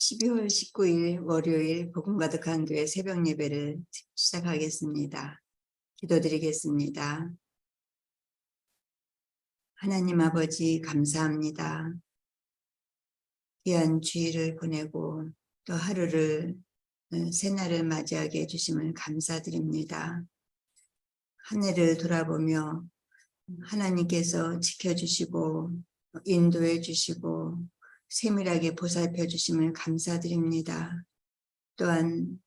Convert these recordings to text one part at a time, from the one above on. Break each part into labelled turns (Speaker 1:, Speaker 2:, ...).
Speaker 1: 12월 19일 월요일 복음 가득한 교회 새벽 예배를 시작하겠습니다. 기도드리겠습니다. 하나님 아버지 감사합니다. 귀한 주일을 보내고 또 하루를 어, 새날을 맞이하게 해주심을 감사드립니다. 한 해를 돌아보며 하나님께서 지켜주시고 인도해 주시고 세밀하게 보살펴 주심을 감사드립니다. 또한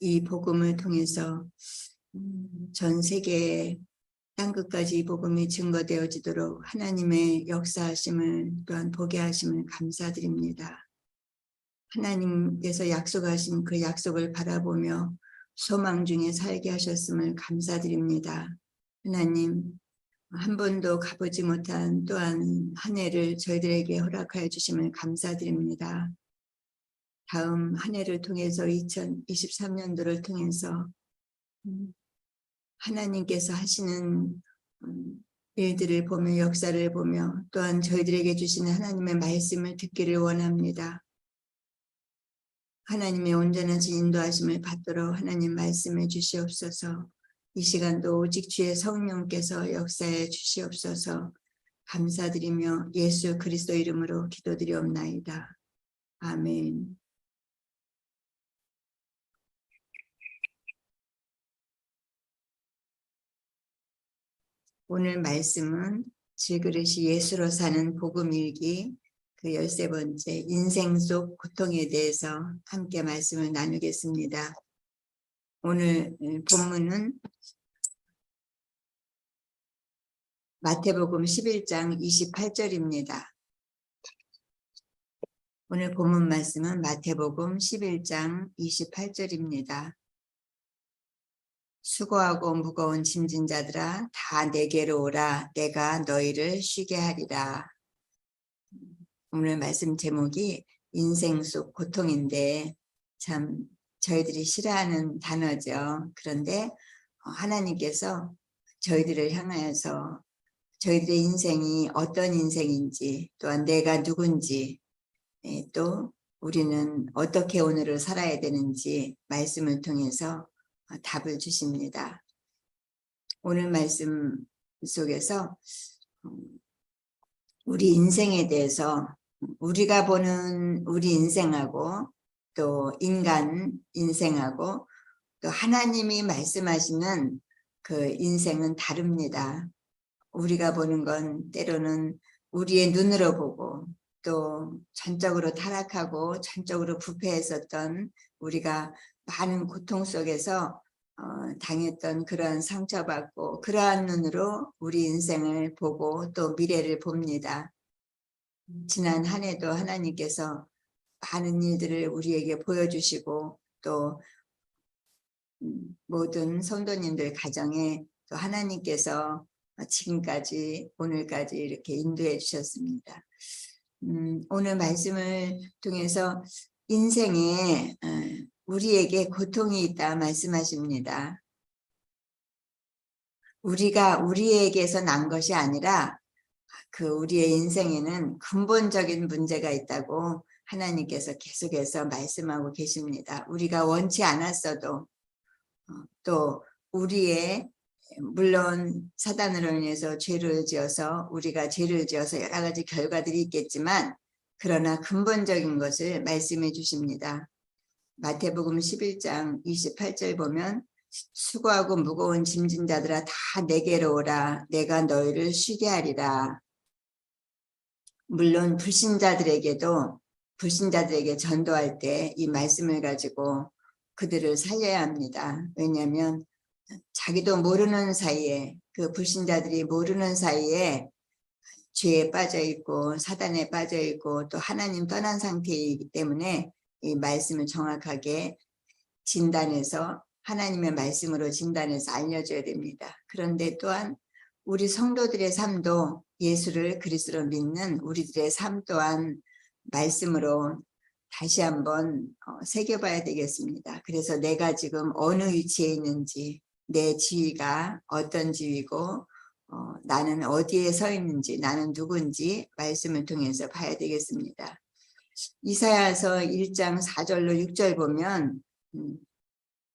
Speaker 1: 이 복음을 통해서 음, 전 세계에 땅끝까지 이 복음이 증거되어지도록 하나님의 역사하심을 또한 보게 하심을 감사드립니다. 하나님께서 약속하신 그 약속을 바라보며 소망 중에 살게 하셨음을 감사드립니다. 하나님 한 번도 가보지 못한 또한 한 해를 저희들에게 허락하여 주심을 감사드립니다. 다음 한 해를 통해서 2023년도를 통해서 음, 하나님께서 하시는 음, 일들을 보며 역사를 보며 또한 저희들에게 주시는 하나님의 말씀을 듣기를 원합니다. 하나님의 온전하신 인도하심을 받도록 하나님 말씀해 주시옵소서. 이 시간도 오직 주의 성령께서 역사해 주시옵소서 감사드리며 예수 그리스도 이름으로 기도드리옵나이다. 아멘. 오늘 말씀은 질그릇이 예수로 사는 복음일기 그 열세 번째 인생 속 고통에 대해서 함께 말씀을 나누겠습니다. 오늘 본문은 마태복음 11장 28절입니다. 오늘 본문 말씀은 마태복음 11장 28절입니다. 수고하고 무거운 짐진 자들아 다 내게로 오라 내가 너희를 쉬게 하리라. 오늘 말씀 제목이 인생 속 고통인데 참 저희들이 싫어하는 단어죠. 그런데 하나님께서 저희들을 향하여서 저희들의 인생이 어떤 인생인지 또한 내가 누군지 예, 또 우리는 어떻게 오늘을 살아야 되는지 말씀을 통해서 어, 답을 주십니다. 오늘 말씀 속에서 음, 우리 인생에 대해서 우리가 보는 우리 인생하고 또 인간 인생하고 또 하나님이 말씀하시는 그 인생은 다릅니다. 우리가 보는 건 때로는 우리의 눈으로 보고 또 전적으로 타락하고 전적으로 부패했었던 우리가 많은 고통 속에서 어, 당했던 그러한 상처받고 그러한 눈으로 우리 인생을 보고 또 미래를 봅니다. 지난 한 해도 하나님께서 많은 일들을 우리에게 보여주시고 또 음, 모든 성도님들 가정에 또 하나님께서 지금까지 오늘까지 이렇게 인도해 주셨습니다. 음, 오늘 말씀을 통해서 인생에 어, 우리에게 고통이 있다 말씀하십니다. 우리가 우리에게서 난 것이 아니라 그 우리의 인생에는 근본적인 문제가 있다고 하나님께서 계속해서 말씀하고 계십니다. 우리가 원치 않았어도 어, 또 우리의 물론 사단으로 인해서 죄를 지어서 우리가 죄를 지어서 여러 가지 결과들이 있겠지만 그러나 근본적인 것을 말씀해 주십니다. 마태복음 11장 28절 보면 수고하고 무거운 짐진 자들아 다 내게로 오라 내가 너희를 쉬게 하리라. 물론 불신자들에게도 불신자들에게 전도할 때 이 말씀을 가지고 그들을 살려야 합니다. 왜냐하면 자기도 모르는 사이에 그 불신자들이 모르는 사이에 죄에 빠져 있고 사단에 빠져 있고 또 하나님 떠난 상태이기 때문에 이 말씀을 정확하게 진단해서 하나님의 말씀으로 진단해서 알려줘야 됩니다. 그런데 또한 우리 성도들의 삶도 예수를 그리스로 믿는 우리들의 삶 또한 말씀으로 다시 한번 어, 새겨봐야 되겠습니다. 그래서 내가 지금 어느 위치에 있는지 내 지위가 어떤 지위고 어, 나는 어디에 서 있는지 나는 누군지 말씀을 통해서 봐야 되겠습니다. 이사야서 1장 4절로 6절 보면 음,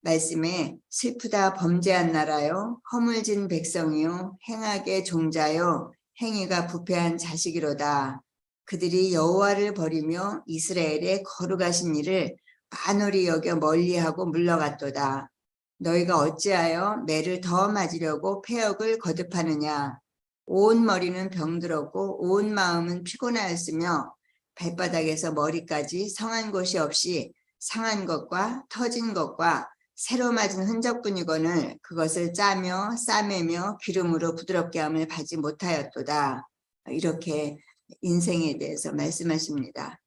Speaker 1: 말씀에 슬프다 범죄한 나라요 허물진 백성이요 행하게 종자요 행위가 부패한 자식이로다 그들이 여호와를 버리며 이스라엘의 거룩하신 일을 만홀히 여겨 멀리하고 물러갔도다 너희가 어찌하여 매를 더 맞으려고 폐역을 거듭하느냐 온 머리는 병들었고 온 마음은 피곤하였으며 발바닥에서 머리까지 성한 곳이 없이 상한 것과 터진 것과 새로 맞은 흔적뿐이거늘 그것을 짜며 싸매며 기름으로 부드럽게 함을 받지 못하였도다. 이렇게 인생에 대해서 말씀하십니다.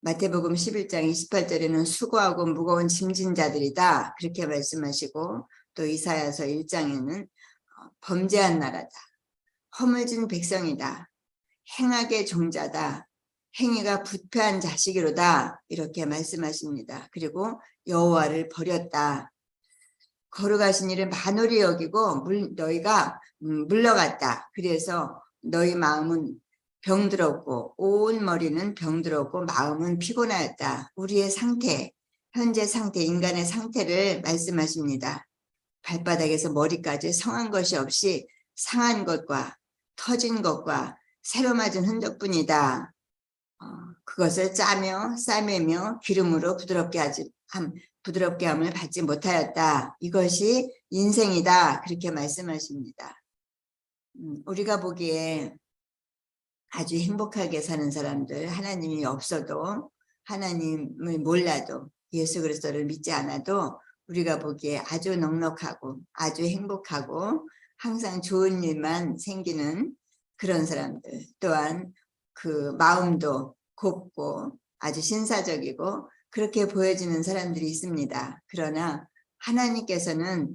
Speaker 1: 마태복음 11장 28절에는 수고하고 무거운 짐진 자들이다. 그렇게 말씀하시고 또 이사야서 1장에는 어, 범죄한 나라다. 허물진 백성이다. 행악의 종자다. 행위가 부패한 자식이로다. 이렇게 말씀하십니다. 그리고 여호와를 버렸다. 걸어가신 일을 만홀히 여기고 물, 너희가 음, 물러갔다. 그래서 너희 마음은 병들었고 온 머리는 병들었고 마음은 피곤하였다. 우리의 상태, 현재 상태, 인간의 상태를 말씀하십니다. 발바닥에서 머리까지 성한 것이 없이 상한 것과 터진 것과 새로 맞은 흔적뿐이다. 어, 그것을 짜며 싸매며 기름으로 부드럽게 하지 함, 부드럽게 함을 받지 못하였다. 이것이 인생이다. 그렇게 말씀하십니다. 음, 우리가 보기에 아주 행복하게 사는 사람들, 하나님이 없어도 하나님을 몰라도 예수 그리스도를 믿지 않아도 우리가 보기에 아주 넉넉하고 아주 행복하고 항상 좋은 일만 생기는 그런 사람들 또한 그 마음도 곱고 아주 신사적이고 그렇게 보여지는 사람들이 있습니다. 그러나 하나님께서는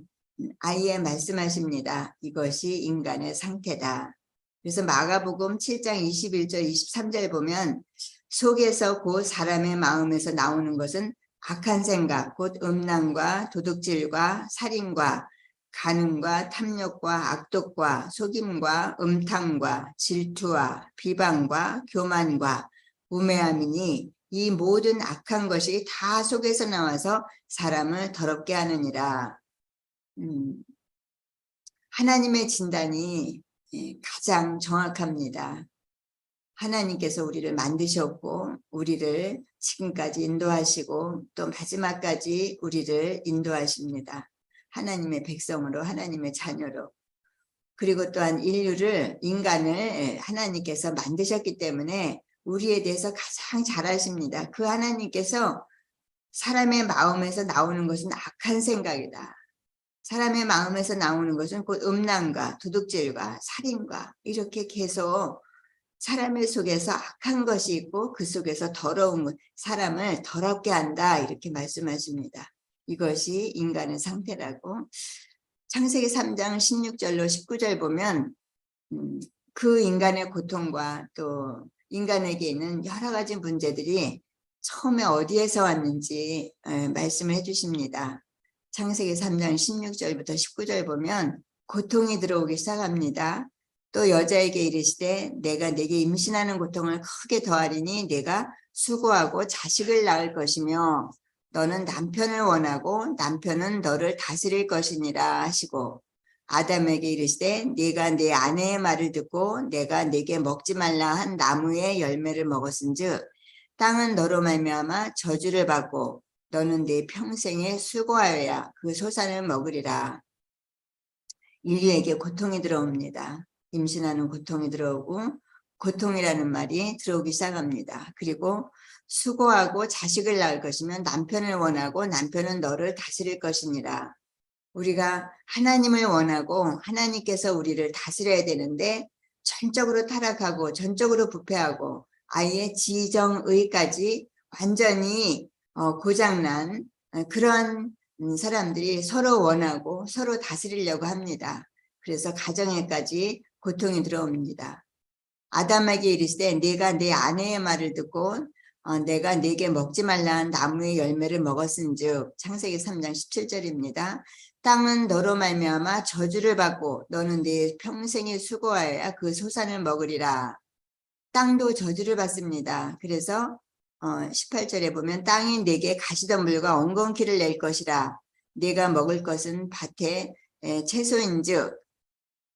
Speaker 1: 아예 말씀하십니다. 이것이 인간의 상태다. 그래서 마가복음 7장 21절 23절 보면 속에서 곧 사람의 마음에서 나오는 것은 악한 생각, 곧 음란과 도둑질과 살인과 간음과 탐욕과 악독과 속임과 음탕과 질투와 비방과 교만과 우매함이니 이 모든 악한 것이 다 속에서 나와서 사람을 더럽게 하느니라. 음, 하나님의 진단이 예, 가장 정확합니다. 하나님께서 우리를 만드셨고 우리를 지금까지 인도하시고 또 마지막까지 우리를 인도하십니다. 하나님의 백성으로 하나님의 자녀로 그리고 또한 인류를 인간을 하나님께서 만드셨기 때문에 우리에 대해서 가장 잘 아십니다. 그 하나님께서 사람의 마음에서 나오는 것은 악한 생각이다. 사람의 마음에서 나오는 것은 곧 음란과 도둑질과 살인과 이렇게 계속 사람의 속에서 악한 것이 있고 그 속에서 더러운 사람을 더럽게 한다 이렇게 말씀하십니다. 이것이 인간의 상태라고 창세기 3장 16절로 19절 보면 음, 그 인간의 고통과 또 인간에게 있는 여러 가지 문제들이 처음에 어디에서 왔는지 말씀을 해주십니다. 창세기 3장 16절부터 19절 보면 고통이 들어오기 시작합니다. 또 여자에게 이르시되 내가 내게 임신하는 고통을 크게 더하리니 내가 수고하고 자식을 낳을 것이며 너는 남편을 원하고 남편은 너를 다스릴 것이니라 하시고 아담에게 이르시되 네가 내 아내의 말을 듣고 내가 네게 먹지 말라 한 나무의 열매를 먹었은즉 땅은 너로 말미암아 저주를 받고 너는 네 평생에 수고하여야 그 소산을 먹으리라. 인류에게 고통이 들어옵니다. 임신하는 고통이 들어오고 고통이라는 말이 들어오기 시작합니다. 그리고 수고하고 자식을 낳을 것이면 남편을 원하고 남편은 너를 다스릴 것이니라. 우리가 하나님을 원하고 하나님께서 우리를 다스려야 되는데 전적으로 타락하고 전적으로 부패하고 아예 지정의까지 완전히 어, 고장난 어, 그런 음, 사람들이 서로 원하고 서로 다스리려고 합니다. 그래서 가정에까지 고통이 들어옵니다. 아담에게 이르시되 내가 내 아내의 말을 듣고 어, 내가 네게 먹지 말라는 나무의 열매를 먹었은즉 창세기 3장 17절입니다. 땅은 너로 말미암아 저주를 받고 너는 네 평생에 수고하여야 그 소산을 먹으리라. 땅도 저주를 받습니다. 그래서 어, 18절에 보면 땅이 내게 가시덤불과 엉겅퀴를 낼 것이라 내가 먹을 것은 밭에 에, 채소인즉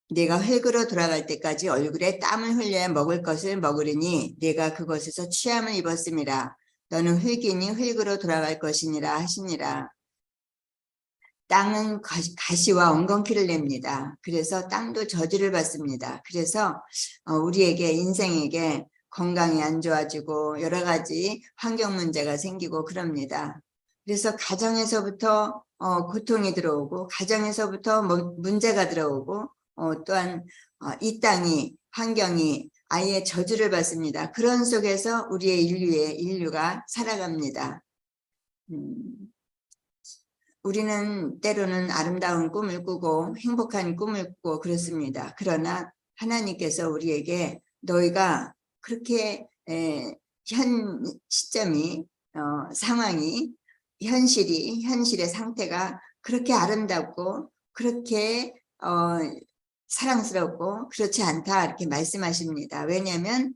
Speaker 1: 내가 흙으로 돌아갈 때까지 얼굴에 땀을 흘려야 먹을 것을 먹으리니 내가 그것에서 취함을 입었음이라 너는 흙이니 흙으로 돌아갈 것이니라 하시니라 땅은 가시- 가시와 엉겅퀴를 냅니다. 그래서 땅도 저주를 받습니다. 그래서 어, 우리에게 인생에게 건강이 안 좋아지고 여러 가지 환경 문제가 생기고 그럽니다. 그래서 가정에서부터 어, 고통이 들어오고 가정에서부터 뭐 문제가 들어오고 어, 또한 어, 이 땅이 환경이 아예 저주를 받습니다. 그런 속에서 우리의 인류의 인류가 살아갑니다. 음, 우리는 때로는 아름다운 꿈을 꾸고 행복한 꿈을 꾸고 그렇습니다. 그러나 하나님께서 우리에게 너희가 그렇게 에, 현 시점이 어, 상황이 현실이 현실의 상태가 그렇게 아름답고 그렇게 어, 사랑스럽고 그렇지 않다 이렇게 말씀하십니다. 왜냐하면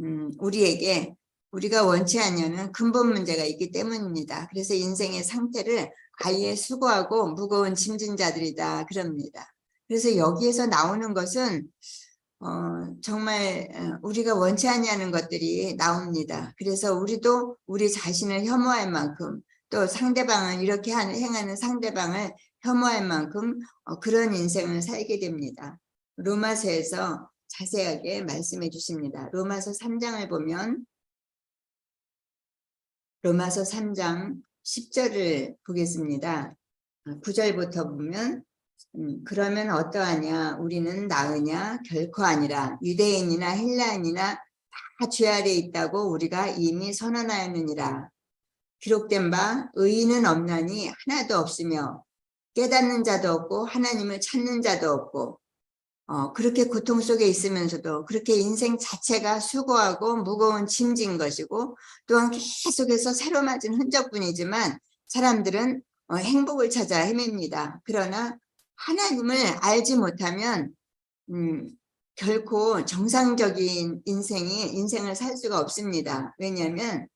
Speaker 1: 음, 우리에게 우리가 원치 않냐는 근본 문제가 있기 때문입니다. 그래서 인생의 상태를 아예 수고하고 무거운 짐진 자들이다 그럽니다. 그래서 여기에서 나오는 것은 어, 정말 어, 우리가 원치 않냐는 것들이 나옵니다. 그래서 우리도 우리 자신을 혐오할 만큼 또 상대방을 이렇게 하는, 행하는 상대방을 혐오할 만큼 어, 그런 인생을 살게 됩니다. 로마서에서 자세하게 말씀해 주십니다. 로마서 3장을 보면 로마서 3장 10절을 보겠습니다. 9절부터 보면 음, 그러면 어떠하냐? 우리는 나으냐? 결코 아니라 유대인이나 헬라인이나 다 죄 아래 있다고 우리가 이미 선언하였느니라. 기록된 바 의인은 없나니 하나도 없으며 깨닫는 자도 없고 하나님을 찾는 자도 없고 어, 그렇게 고통 속에 있으면서도 그렇게 인생 자체가 수고하고 무거운 짐진 것이고 또한 계속해서 새로 맞은 흔적뿐이지만 사람들은 어, 행복을 찾아 헤맵니다. 그러나 하나님을 알지 못하면 음, 결코 정상적인 인생이 인생을 살 수가 없습니다. 왜냐하면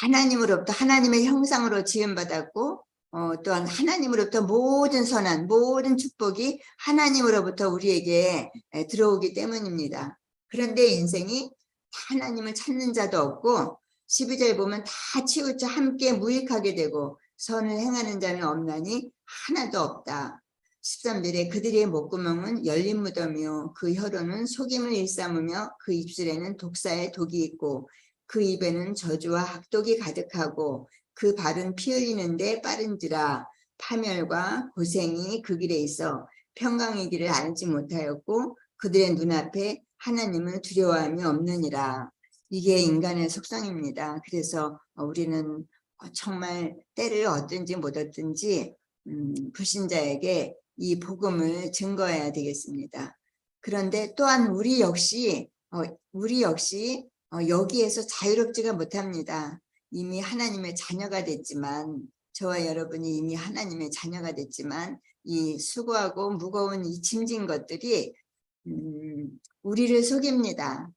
Speaker 1: 하나님으로부터 하나님의 형상으로 지음받았고 어, 또한 하나님으로부터 모든 선한 모든 축복이 하나님으로부터 우리에게 에, 들어오기 때문입니다. 그런데 인생이 하나님을 찾는 자도 없고 12절 보면 다 치우쳐 함께 무익하게 되고 선을 행하는 자는 없나니 하나도 없다. 13절에 그들의 목구멍은 열린 무덤이요 그 혀로는 속임을 일삼으며 그 입술에는 독사의 독이 있고 그 입에는 저주와 학독이 가득하고 그 발은 피 흘리는데 빠른지라 파멸과 고생이 그 길에 있어 평강이기를 알지 못하였고 그들의 눈앞에 하나님을 두려워함이 없느니라 이게 인간의 속성입니다. 그래서 우리는 정말 때를 얻든지 못 얻든지 음, 불신자에게 이 복음을 증거해야 되겠습니다. 그런데 또한 우리 역시 어, 우리 역시 어, 여기에서 자유롭지가 못합니다. 이미 하나님의 자녀가 됐지만 저와 여러분이 이미 하나님의 자녀가 됐지만 이 수고하고 무거운 이 짐진 것들이 음, 우리를 속입니다.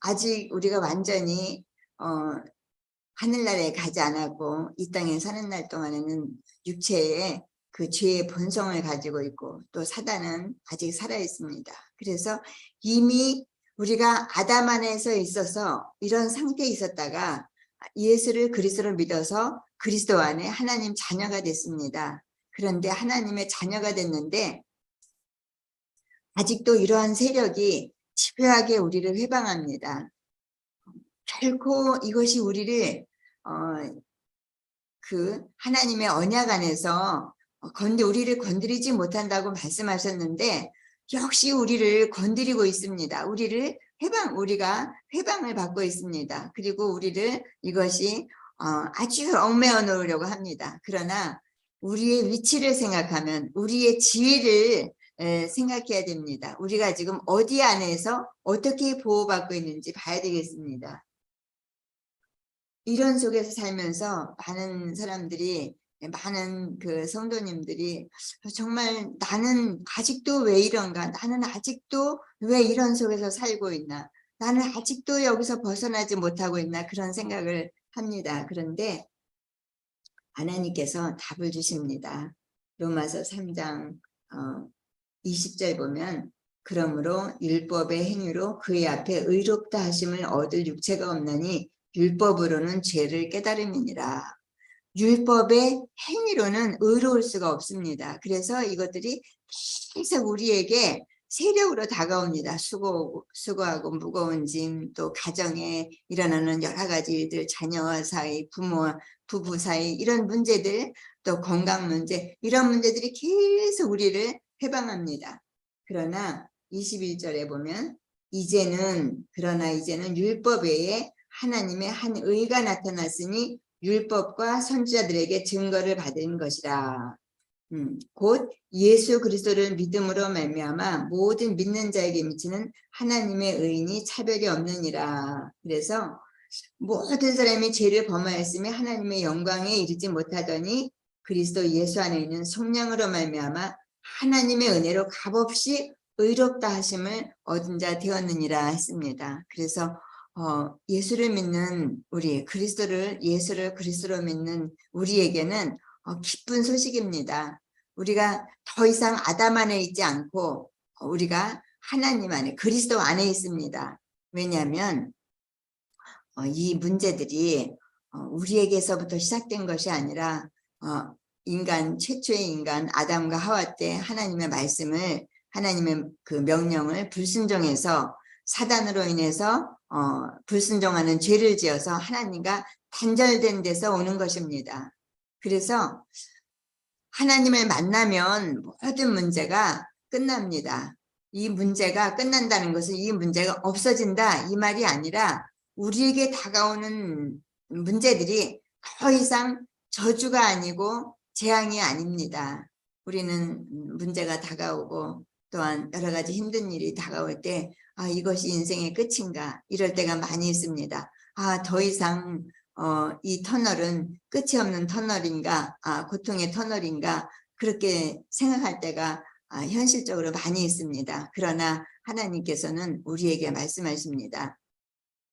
Speaker 1: 아직 우리가 완전히 어, 하늘나라에 가지 않았고 이 땅에 사는 날 동안에는 육체에 그 죄의 본성을 가지고 있고 또 사단은 아직 살아 있습니다. 그래서 이미 우리가 아담 안에서 있어서 이런 상태에 있었다가 예수를 그리스도를 믿어서 그리스도 안에 하나님 자녀가 됐습니다. 그런데 하나님의 자녀가 됐는데 아직도 이러한 세력이 집요하게 우리를 회방합니다. 결코 이것이 우리를 어, 그 하나님의 언약 안에서 건드 우리를 건드리지 못한다고 말씀하셨는데 역시 우리를 건드리고 있습니다. 우리를 회방 우리가 회방을 받고 있습니다. 그리고 우리를 이것이 어, 아주 얽매어 놓으려고 합니다. 그러나 우리의 위치를 생각하면 우리의 지위를 에, 생각해야 됩니다. 우리가 지금 어디 안에서 어떻게 보호받고 있는지 봐야 되겠습니다. 이런 속에서 살면서 많은 사람들이 많은 그 성도님들이 정말 나는 아직도 왜 이런가? 나는 아직도 왜 이런 속에서 살고 있나? 나는 아직도 여기서 벗어나지 못하고 있나? 그런 생각을 합니다. 그런데 하나님께서 답을 주십니다. 로마서 3장 어, 20절 보면 그러므로 율법의 행위로 그의 앞에 의롭다 하심을 얻을 육체가 없나니 율법으로는 죄를 깨달음이니라. 율법의 행위로는 의로울 수가 없습니다. 그래서 이것들이 계속 우리에게 세력으로 다가옵니다. 수고, 수고하고 무거운 짐, 또 가정에 일어나는 여러 가지 일들, 자녀와 사이, 부모, 부부 사이, 이런 문제들, 또 건강 문제, 이런 문제들이 계속 우리를 해방합니다. 그러나 21절에 보면, 이제는, 그러나 이제는 율법 외에 하나님의 한 의가 나타났으니 율법과 선지자들에게 증거를 받은 것이라. 음, 곧 예수 그리스도를 믿음으로 말미암아 모든 믿는 자에게 미치는 하나님의 의인이 차별이 없느니라. 그래서 모든 사람이 죄를 범하였으며 하나님의 영광에 이르지 못하더니 그리스도 예수 안에 있는 성령으로 말미암아 하나님의 은혜로 값없이 의롭다 하심을 얻은 자 되었느니라 했습니다. 그래서 어, 예수를 믿는 우리 그리스도를 예수를 그리스도로 믿는 우리에게는 어, 기쁜 소식입니다. 우리가 더 이상 아담 안에 있지 않고 어, 우리가 하나님 안에 그리스도 안에 있습니다. 왜냐하면 어, 이 문제들이 어, 우리에게서부터 시작된 것이 아니라 어, 인간 최초의 인간 아담과 하와 때 하나님의 말씀을 하나님의 그 명령을 불순종해서 사단으로 인해서 어, 불순종하는 죄를 지어서 하나님과 단절된 데서 오는 것입니다. 그래서 하나님을 만나면 모든 문제가 끝납니다. 이 문제가 끝난다는 것은 이 문제가 없어진다 이 말이 아니라 우리에게 다가오는 문제들이 더 이상 저주가 아니고 재앙이 아닙니다. 우리는 문제가 다가오고 또한 여러 가지 힘든 일이 다가올 때 아, 이것이 인생의 끝인가 이럴 때가 많이 있습니다. 아, 더 이상 어, 이 터널은 끝이 없는 터널인가, 아, 고통의 터널인가 그렇게 생각할 때가 아, 현실적으로 많이 있습니다. 그러나 하나님께서는 우리에게 말씀하십니다.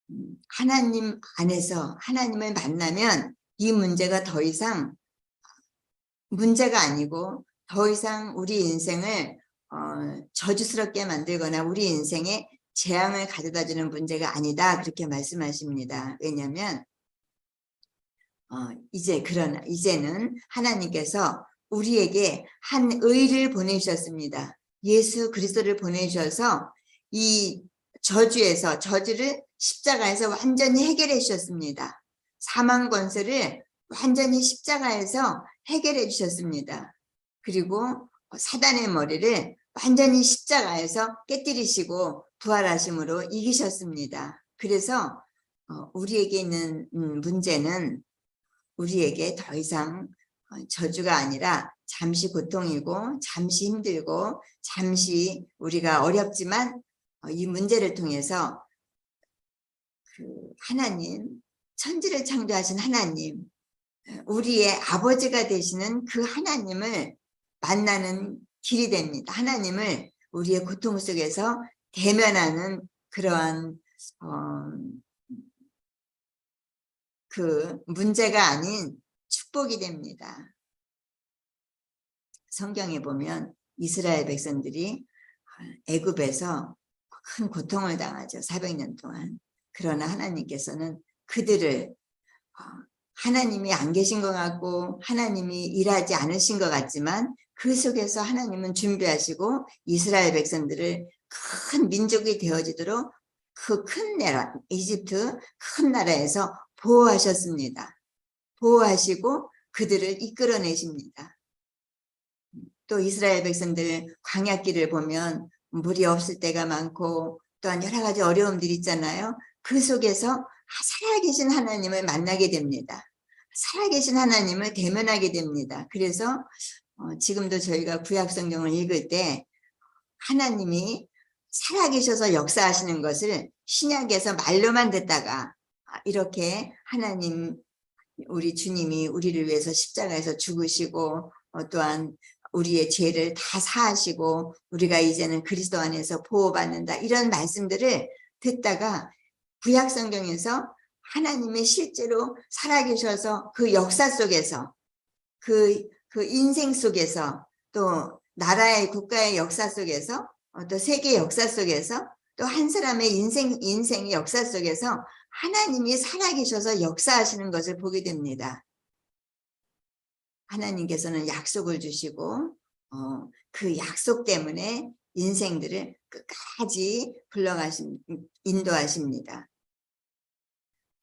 Speaker 1: 음, 하나님 안에서 하나님을 만나면 이 문제가 더 이상 문제가 아니고 더 이상 우리 인생을 어, 저주스럽게 만들거나 우리 인생에 재앙을 가져다 주는 문제가 아니다 그렇게 말씀하십니다. 왜냐하면 어, 이제 그러나 이제는 하나님께서 우리에게 한 의를 보내주셨습니다. 예수 그리스도를 보내주셔서 이 저주에서 저주를 십자가에서 완전히 해결해 주셨습니다. 사망 권세를 완전히 십자가에서 해결해 주셨습니다. 그리고 사단의 머리를 완전히 십자가에서 깨뜨리시고 부활하심으로 이기셨습니다. 그래서 어, 우리에게 있는 음, 문제는 우리에게 더 이상 어, 저주가 아니라 잠시 고통이고 잠시 힘들고 잠시 우리가 어렵지만 어, 이 문제를 통해서 그 하나님 천지를 창조하신 하나님 우리의 아버지가 되시는 그 하나님을 만나는 길이 됩니다. 하나님을 우리의 고통 속에서 대면하는 그러한 어, 그 문제가 아닌 축복이 됩니다. 성경에 보면 이스라엘 백성들이 애굽에서 큰 고통을 당하죠. 400년 동안. 그러나 하나님께서는 그들을 어, 하나님이 안 계신 것 같고 하나님이 일하지 않으신 것 같지만 그 속에서 하나님은 준비하시고 이스라엘 백성들을 큰 민족이 되어지도록 그 큰 나라 이집트 큰 나라에서 보호하셨습니다. 보호하시고 그들을 이끌어내십니다. 또 이스라엘 백성들 광야길을 보면 물이 없을 때가 많고 또한 여러 가지 어려움들이 있잖아요. 그 속에서 살아계신 하나님을 만나게 됩니다. 살아계신 하나님을 대면하게 됩니다. 그래서 어, 지금도 저희가 구약 성경을 읽을 때 하나님이 살아계셔서 역사하시는 것을 신약에서 말로만 듣다가 이렇게 하나님 우리 주님이 우리를 위해서 십자가에서 죽으시고 어, 또한 우리의 죄를 다 사하시고 우리가 이제는 그리스도 안에서 보호받는다 이런 말씀들을 듣다가 구약 성경에서 하나님이 실제로 살아계셔서 그 역사 속에서 그, 그 인생 속에서 또 나라의 국가의 역사 속에서 어, 또 세계 역사 속에서 또 한 사람의 인생 인생의 역사 속에서 하나님이 살아계셔서 역사하시는 것을 보게 됩니다. 하나님께서는 약속을 주시고 어, 그 약속 때문에 인생들을 끝까지 불러가신 인도하십니다.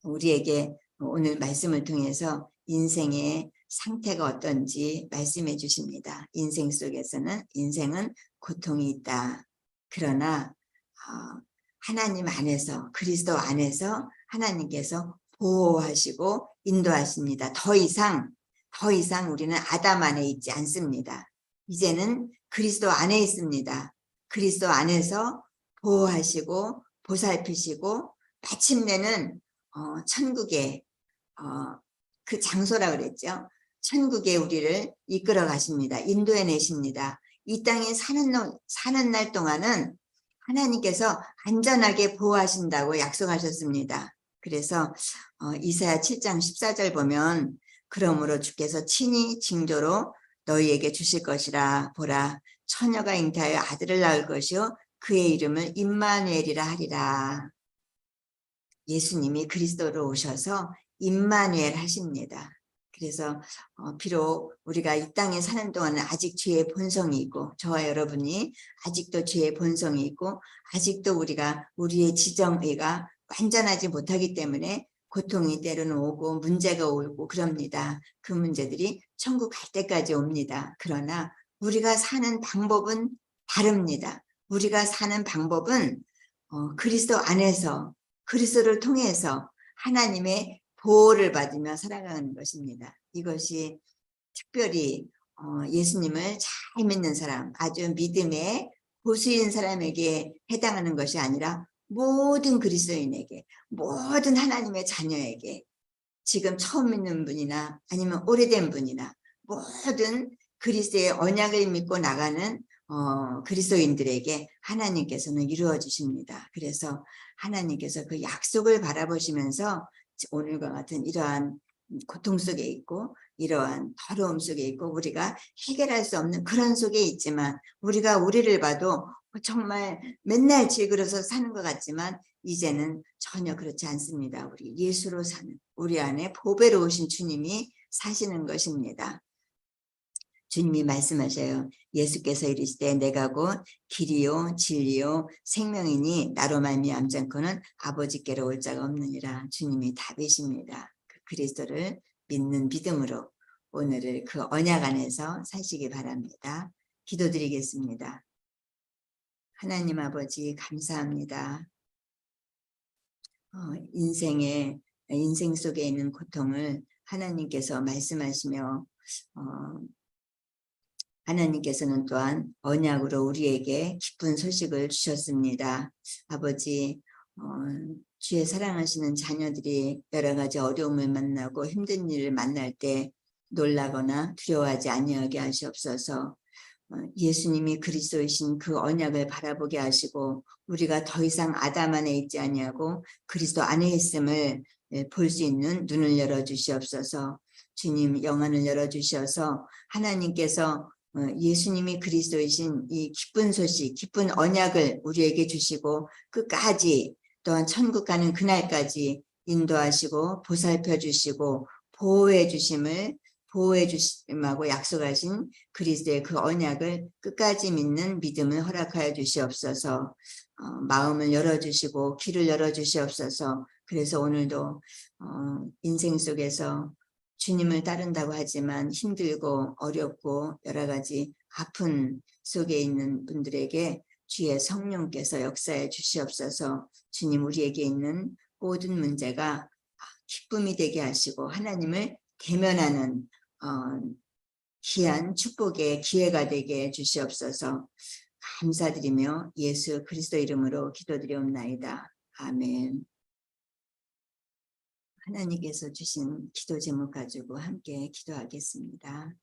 Speaker 1: 우리에게 오늘 말씀을 통해서 인생의 상태가 어떤지 말씀해 주십니다. 인생 속에서는 인생은 고통이 있다. 그러나 어, 하나님 안에서 그리스도 안에서 하나님께서 보호하시고 인도하십니다. 더 이상 더 이상 우리는 아담 안에 있지 않습니다. 이제는 그리스도 안에 있습니다. 그리스도 안에서 보호하시고 보살피시고 마침내는 어, 천국의 어, 그 장소라 그랬죠. 천국에 우리를 이끌어 가십니다. 인도해 내십니다. 이 땅에 사는, 날- 사는 날 동안은 하나님께서 안전하게 보호하신다고 약속하셨습니다. 그래서 어, 이사야 7장 14절 보면 그러므로 주께서 친히 징조로 너희에게 주실 것이라 보라 처녀가 잉태하여 아들을 낳을 것이요 그의 이름을 임마누엘이라 하리라. 예수님이 그리스도로 오셔서 임마누엘 하십니다. 그래서 어, 비록 우리가 이 땅에 사는 동안은 아직 죄의 본성이 있고 저와 여러분이 아직도 죄의 본성이 있고 아직도 우리가 우리의 지정의가 완전하지 못하기 때문에 고통이 때로는 오고 문제가 오고 그럽니다. 그 문제들이 천국 갈 때까지 옵니다. 그러나 우리가 사는 방법은 다릅니다. 우리가 사는 방법은 어, 그리스도 안에서 그리스도를 통해서 하나님의 보호를 받으며 살아가는 것입니다. 이것이 특별히 어, 예수님을 잘 믿는 사람, 아주 믿음의 고수인 사람에게 해당하는 것이 아니라 모든 그리스도인에게, 모든 하나님의 자녀에게 지금 처음 믿는 분이나 아니면 오래된 분이나 모든 그리스도의 언약을 믿고 나가는 어, 그리스도인들에게 하나님께서는 이루어 주십니다. 그래서 하나님께서 그 약속을 바라보시면서 오늘과 같은 이러한 고통 속에 있고 이러한 더러움 속에 있고 우리가 해결할 수 없는 그런 속에 있지만 우리가 우리를 봐도 정말 맨날 질그려서 사는 것 같지만 이제는 전혀 그렇지 않습니다. 우리 예수로 사는 우리 안에 보배로 오신 주님이 사시는 것입니다. 주님이 말씀하셔요. 예수께서 이르시되 내가 곧 길이요 진리요 생명이니 나로 말미암지 않고는 아버지께로 올 자가 없느니라 주님이 답이십니다. 그 그리스도를 믿는 믿음으로 오늘을 그 언약 안에서 사시기 바랍니다. 기도드리겠습니다. 하나님 아버지 감사합니다. 어, 인생의 인생 속에 있는 고통을 하나님께서 말씀하시며 어, 하나님께서는 또한 언약으로 우리에게 기쁜 소식을 주셨습니다. 아버지, 어, 주의 사랑하시는 자녀들이 여러 가지 어려움을 만나고 힘든 일을 만날 때 놀라거나 두려워하지 아니하게 하시옵소서. 어, 예수님이 그리스도이신 그 언약을 바라보게 하시고 우리가 더 이상 아담 안에 있지 아니하고 그리스도 안에 있음을 예, 볼수 있는 눈을 열어 주시옵소서. 주님 영안을 열어 주셔서 하나님께서 어, 예수님이 그리스도이신 이 기쁜 소식, 기쁜 언약을 우리에게 주시고 끝까지 또한 천국 가는 그날까지 인도하시고 보살펴 주시고 보호해 주심을 보호해 주심하고 약속하신 그리스도의 그 언약을 끝까지 믿는 믿음을 허락하여 주시옵소서. 어, 마음을 열어주시고 길을 열어주시옵소서. 그래서 오늘도 어, 인생 속에서 주님을 따른다고 하지만 힘들고 어렵고 여러 가지 아픈 속에 있는 분들에게 주의 성령께서 역사해 주시옵소서. 주님 우리에게 있는 모든 문제가 기쁨이 되게 하시고 하나님을 대면하는 어, 귀한 축복의 기회가 되게 해주시옵소서. 감사드리며 예수 그리스도 이름으로 기도드리옵나이다. 아멘 하나님께서 주신 기도 제목 가지고 함께 기도하겠습니다.